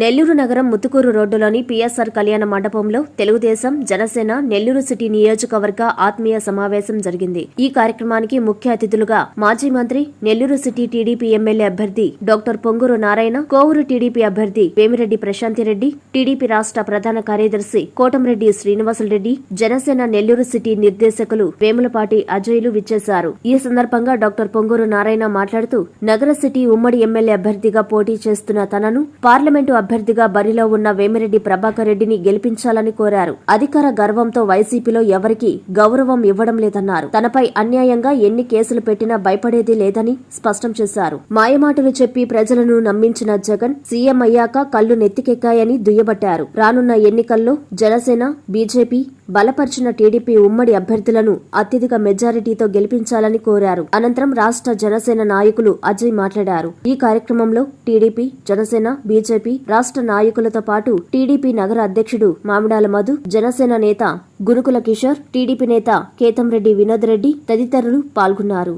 నెల్లూరు నగరం ముతుకూరు రోడ్డులోని పిఎస్ఆర్ కళ్యాణ మండపంలో తెలుగుదేశం జనసేన నెల్లూరు సిటీ నియోజకవర్గ ఆత్మీయ సమావేశం జరిగింది. ఈ కార్యక్రమానికి ముఖ్య అతిథులుగా మాజీ మంత్రి నెల్లూరు సిటీ టీడీపీ ఎమ్మెల్యే అభ్యర్థి డాక్టర్ పొంగూరు నారాయణ కోవూరు టీడీపీ అభ్యర్థి వేమిరెడ్డి ప్రశాంతిరెడ్డి టీడీపీ రాష్ట్ర ప్రధాన కార్యదర్శి కోటంరెడ్డి శ్రీనివాసులరెడ్డి జనసేన నెల్లూరు సిటీ నిర్దేశకులు వేములపాటి అజయ్లు విచ్చేశారు. ఈ సందర్భంగా డాక్టర్ పొంగూరు నారాయణ మాట్లాడుతూ నగర సిటీ ఉమ్మడి ఎమ్మెల్యే అభ్యర్థిగా పోటీ చేస్తున్న తనను పార్లమెంటు అభ్యర్థిగా బరిలో ఉన్న వేమిరెడ్డి ప్రభాకర్ రెడ్డిని గెలిపించాలని కోరారు. అధికార గర్వంతో వైసీపీలో ఎవరికీ గౌరవం ఇవ్వడం లేదన్నారు. తనపై అన్యాయంగా ఎన్ని కేసులు పెట్టినా భయపడేది లేదని స్పష్టం చేశారు. మాయమాటలు చెప్పి ప్రజలను నమ్మించిన జగన్ సీఎం అయ్యాక కళ్ళు నెత్తికెక్కాయని దుయ్యబట్టారు. రానున్న ఎన్నికల్లో జనసేన బీజేపీ బలపరిచిన టీడీపీ ఉమ్మడి అభ్యర్థులను అత్యధిక మెజారిటీతో గెలిపించాలని కోరారు. అనంతరం రాష్ట్ర జనసేన నాయకులు అజయ్ మాట్లాడారు. ఈ కార్యక్రమంలో టీడీపీ జనసేన బీజేపీ రాష్ట్ర నాయకులతో పాటు టీడీపీ నగర అధ్యక్షుడు మామిడాల మధు జనసేన నేత గురుకుల కిషోర్ టీడీపీ నేత కేతంరెడ్డి వినోద్ రెడ్డి తదితరులు పాల్గొన్నారు.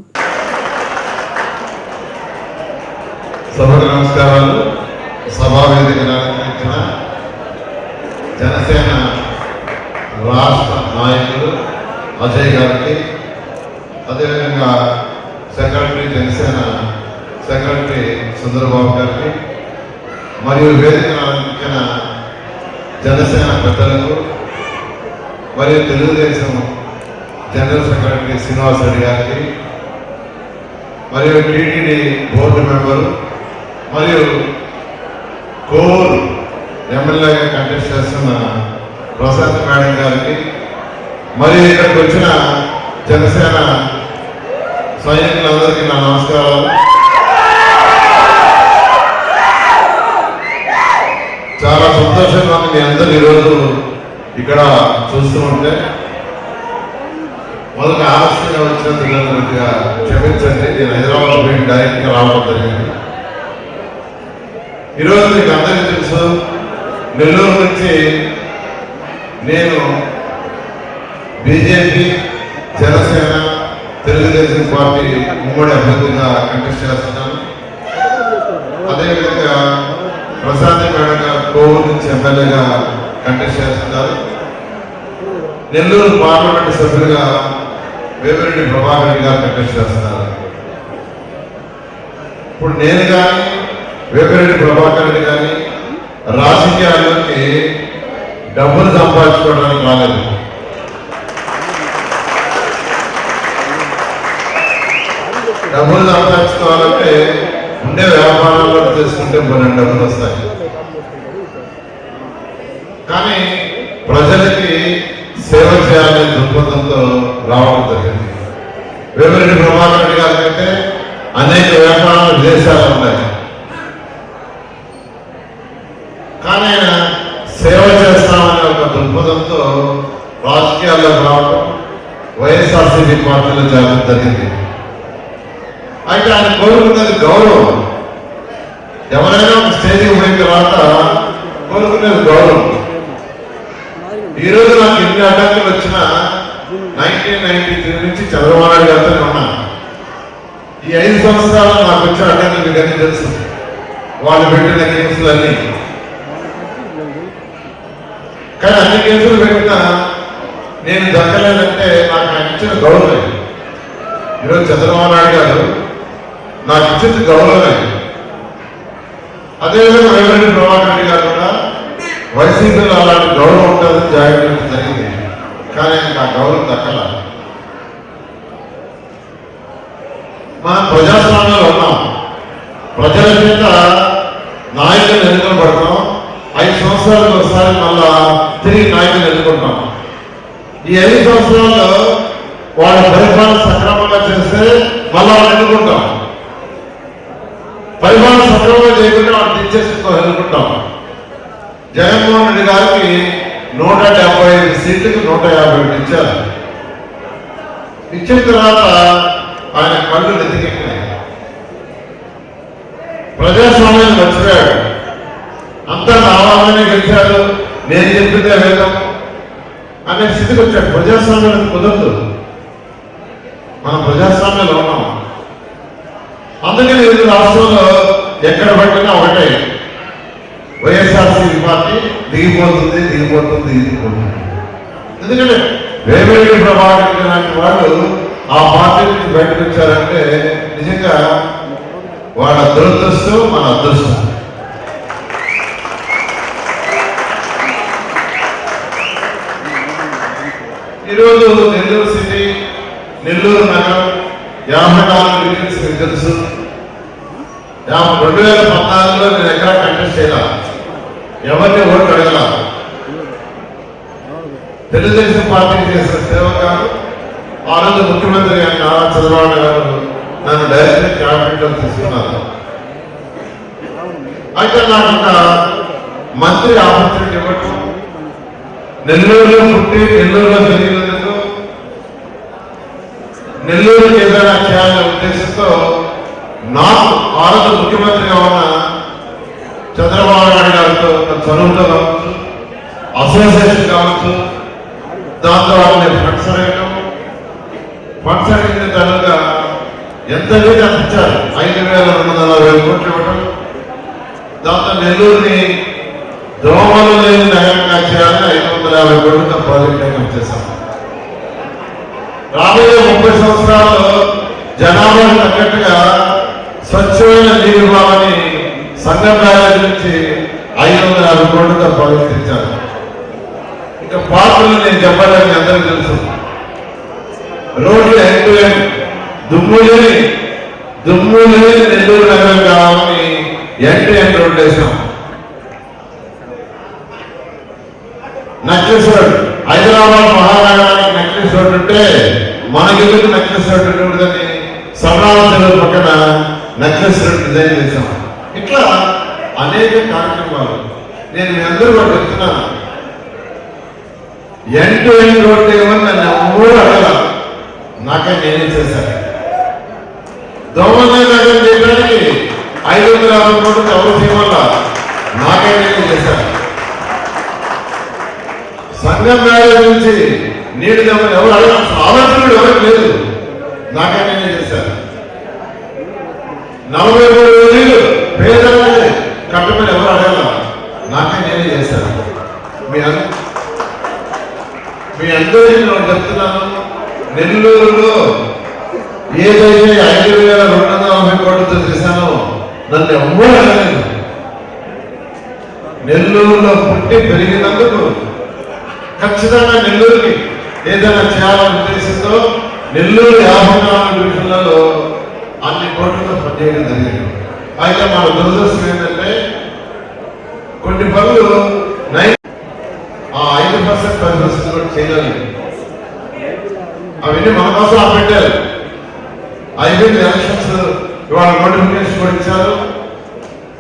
సభకు నమస్కారాలు. సభా జనసేన రాష్ట్ర నాయకులు అజయ్ గారికి అదేవిధంగా సెక్రటరీ జనసేన సెక్రటరీ సుందరబాబు గారికి మరియు వేదిక జనసేన పెద్దలకు మరియు తెలుగుదేశం జనరల్ సెక్రటరీ శ్రీనివాస్ రెడ్డి గారికి మరియు టీటీడీ బోర్డు మెంబరు మరియు కోర్ ఎమ్మెల్యేగా కంటెస్ట్ చేస్తున్న ప్రశాంత్ మేడం గారికి మరి ఇక్కడికి వచ్చిన జనసేన సైనికులందరికీ నా నమస్కారాలు. చాలా సంతోషంగా ఉంది మీ అందరు ఈరోజు ఇక్కడ చూస్తూ ఉంటే. మొదట ఆలస్యంగా వచ్చినందుకు నన్ను కొద్దిగా క్షమించండి. నేను హైదరాబాద్ పోయి డైరెక్ట్గా రావడం జరిగింది. ఈరోజు మీకు అందరికీ తెలుసు నెల్లూరు నుంచి నేను బీజేపీ జనసేన తెలుగుదేశం పార్టీ ఉమ్మడి అభ్యర్థిగా కంటెస్ట్ చేస్తున్నాను. అదేవిధంగా ప్రశాంత్ మేడం గారు కోవూరు నుంచి ఎమ్మెల్యేగా కంటెస్ట్ చేస్తున్నారు. నెల్లూరు పార్లమెంట్ సభ్యులుగా వేమిరెడ్డి ప్రభాకర్ రెడ్డి గారు కంటెస్ట్ చేస్తున్నారు. ఇప్పుడు నేను కానీ వేమిరెడ్డి ప్రభాకర్ రెడ్డి కానీ రాజకీయాల్లోకి డబ్బులు సంపాదించుకోవడానికి రాలేదు డబ్బులు సంపాదించుకోవాలంటే ఉండే వ్యాపారాల్లో చేసుకుంటే కొన్ని డబ్బులు వస్తాయి. కానీ ప్రజలకి సేవ చేయాలనే దృక్పథంతో రావడం జరిగింది. వేమిరెడ్డి ప్రభాకర్ రెడ్డి గారి కంటే అనేక వ్యాపారాలు దేశాలు ఉన్నాయి. కానీ ఆయన దృక్పథంతో రాజకీయాల్లో రావడం వైఎస్ఆర్సీపీ పార్టీలో చేరడం జరిగింది. అయితే ఆయన కోరుకున్నది గౌరవం. ఎవరైనా ఒక స్టేజ్కి పోయిన తర్వాత కోరుకునేది గౌరవం. ఈ రోజు నాకు ఎన్ని అడ్డంకులు వచ్చినా నైన్టీన్ నైన్టీ త్రీ నుంచి చంద్రబాబు నాయుడు గారితో ఉన్నా. ఈ ఐదు సంవత్సరాలు నాకు వచ్చిన అడ్డంకులు మీకు అన్ని తెలుసు. వాళ్ళు పెట్టిన గేమ్స్ అన్ని కానీ అన్ని కేసులు పెట్టినా నేను దక్కలేదంటే నాకు ఆయన ఇచ్చిన గౌరవం ఈరోజు చంద్రబాబు నాయుడు గారు నాకు ఇచ్చింది గౌరవమే అదేవిధంగా వేమిరెడ్డి ప్రభాకర్ రెడ్డి గారు కూడా వైసీపీలో అలాంటి గౌరవం ఉంటుందని జాగ్రత్త జరిగింది. కానీ ఆయనకు ఆ గౌరవం దక్కల. మనం ప్రజాస్వామ్యంలో ఉన్నాం ప్రజల చేత నాయకులు ఎన్నుకొని పడతాం ఐదు సంవత్సరాలకు ఒకసారి మళ్ళా తిరిగి నాయకులు ఎన్నుకుంటాం ఈ ఐదు సంవత్సరాల్లో వాళ్ళ పరిపాలన సక్రమంగా చేస్తే మళ్ళా వాళ్ళు ఎన్నుకుంటాం? పరిపాలన సక్రమంగా చేయకుండా వాళ్ళు టీచర్స్ ఎన్నుకుంటాం? జగన్మోహన్ రెడ్డి గారికి నూట డెబ్బై ఐదు సీట్లకు నూట యాభై ఒకటి ఇచ్చారు. ఇచ్చిన తర్వాత ఆయన కళ్ళు నెత్తికెక్కినాయి ప్రజాస్వామ్యాన్ని మర్చిపోయాడు అంతా నావాలనే గెలిచాడు నేను చెప్పిందే వేదం అనే స్థితికి వచ్చాడు. ప్రజాస్వామ్యం కుదరదు. మనం ప్రజాస్వామ్యంలో ఉన్నాం. అందుకని ఈ రాష్ట్రంలో ఎక్కడ పట్టినా ఒకటే. వైఎస్ఆర్సీపీ పార్టీ దిగిపోతుంది దిగిపోతుంది దిగిపోతుంది. ఎందుకంటే వేవేడి ప్రభాకర్ లాంటి వాళ్ళు ఆ పార్టీ నుంచి బయటకు వచ్చారంటే నిజంగా వాళ్ళ దురదృష్టం మన అదృష్టం. ఈరోజు నెల్లూరు సిటీ నెల్లూరు నగరం యాభై నాలుగు డివిజన్స్ మీకు తెలుసు. రెండు వేల పద్నాలుగులో నేను ఎక్కడ కంటెస్ట్ చేయాల? ఎవరిని ఓటు అడగల? తెలుగుదేశం పార్టీకి చేసిన సేవ కాదు ఆ రోజు ముఖ్యమంత్రి గారు నారా చంద్రబాబు గారు నన్ను డైరెక్ట్ క్యాబినెట్ తీసుకున్నారు. అయితే నాకు ఒక మంత్రి ఆపర్చునిటీ ఇవ్వటం నెల్లూరులో పుట్టి నెల్లూరులో పెరిగినందుకు నెల్లూరుకి ఏదైనా చేయాలనే ఉద్దేశంతో నాకు భారత ముఖ్యమంత్రిగా ఉన్న చంద్రబాబు నాయుడు గారితో చదువుతో కావచ్చు అసోసియేషన్ కావచ్చు దాంతో వాళ్ళని ఫండ్స్ అడగటం. ఫండ్స్ అడిగిన తర్వాత ఎంత లేదు అందించారు ఐదు వేల రెండు వందల వేల కోట్లు ఇవ్వడం దాంతో నెల్లూరుని దోమలు లేని నగరంగా చేయాలని ఐదు వందల యాభై కోట్లతో ప్రాజెక్ట్ టేకప్ చేశాం రాబోయే ముప్పై సంవత్సరాల్లో జనాభా తగ్గట్టుగా స్వచ్ఛమైన నీరు ఇవ్వాలని సంఘం బ్యారేజ్ నుంచి ఐదు వందల యాభై కోట్లతో ప్రాజెక్ట్ ఇచ్చారు. ఇంకా పాత్రలు నేను చెప్పాలని అందరికీ తెలుసు. రోడ్లు ఎండ్ ఎండ్ దుమ్ము లేని దుమ్ము లేని నెల్లూరు నగరం కావాలని ఎండ్ ఎండ్ రోడ్లు వేసాం నక్లేశ్వరుడు హైదరాబాద్ మహానగరానికి నక్లేశ్వరుడు అంటే ఉంటే మనకెందుకు నక్లేశ్వరుడు రోడ్ ఉంటుందని సవరాల పక్కన నక్లేశ్వరుడు డిజైన్ చేశాం. ఇట్లా అనేక కార్యక్రమాలు. నేను మీ అందరూ కూడా చెప్తున్నాను. ఎన్ టు ఎన్ రోడ్ ఏమని నన్ను ఎవరు అడగల? నాకే నేనే చేశాను. దోమలే నగరం చేయడానికి ఐదు వందల యాభై కోట్లు ఎవరు చేయమల్లా నాకే నేనే చేశాను. సంఘం మేళ నుంచి నీటి దెబ్బలు ఎవరు అడగాల్సిన ఆలోచన ఎవరికి లేదు. నాకే నేనే చేశాను. నలభై మూడు వేలు పేదలే కట్టమని ఎవరు అడగాల? నాకే నేనే చేశాను. మీ అందరూ మీ అందరికీ నేను చెప్తున్నాను. నెల్లూరులో ఏదైతే ఐదు వేల రెండు వందల నలభై కోట్లతో చేశానో నన్ను ఎవ్వరూ అడగలేదు. నెల్లూరులో పుట్టి పెరిగినందుకు ఖచ్చితంగా నెల్లూరుకి ఏదైనా చేయాలనే ఉద్దేశంతో నెల్లూరు యాభై నాలుగు డివిజన్లలో అన్ని కోట్లతో పనిచేయడం జరిగింది. అయితే మన దురదృష్టం ఏంటంటే కొన్ని పనులు నైన్ ఆ ఐదు పర్సెంట్ పది పర్సెంట్ కూడా చేయాలి అవన్నీ మన కోసం ఆ పెట్టారు. అయిపోయింది ఎలక్షన్స్ ఇవాళ నోటిఫికేషన్ కూడా ఇచ్చారు.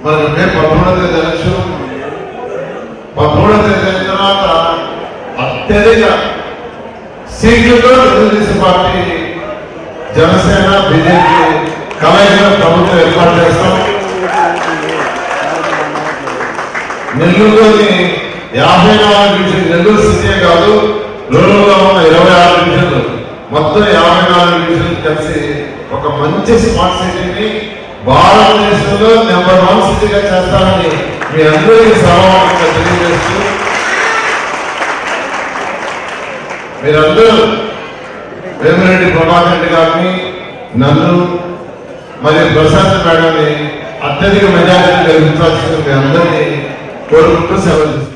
మనకి మే పదమూడో తేదీ ఎలక్షన్ పదమూడో తేదీ తర్వాత అత్యధిక సీట్లతో తెలుగుదేశం పార్టీ జనసేన బీజేపీ కలయిక ప్రభుత్వం ఏర్పాటు చేస్తాం. నెల్లూరులోని యాభై నాలుగు డివిజన్ నెల్లూరు సిటీ కాదు నెల్లూరులో ఉన్న ఇరవై ఆరు డివిజన్లు. మొత్తం యాభై నాలుగు డివిజన్లు కలిసి ఒక మంచి స్మార్ట్ సిటీని భారతదేశంలో నెంబర్ వన్ సిటీగా చేస్తారని మీ అందరికీ సమానంగా తెలియజేస్తూ మీరందరూ వేమిరెడ్డి ప్రభాకర్ రెడ్డి గారిని నన్ను మరియు ప్రశాంత్ మేడాన్ని అత్యధిక మెజారిటీ గెలిపించాల్సిన మీ అందరినీ కోరుకుంటూ సెలవు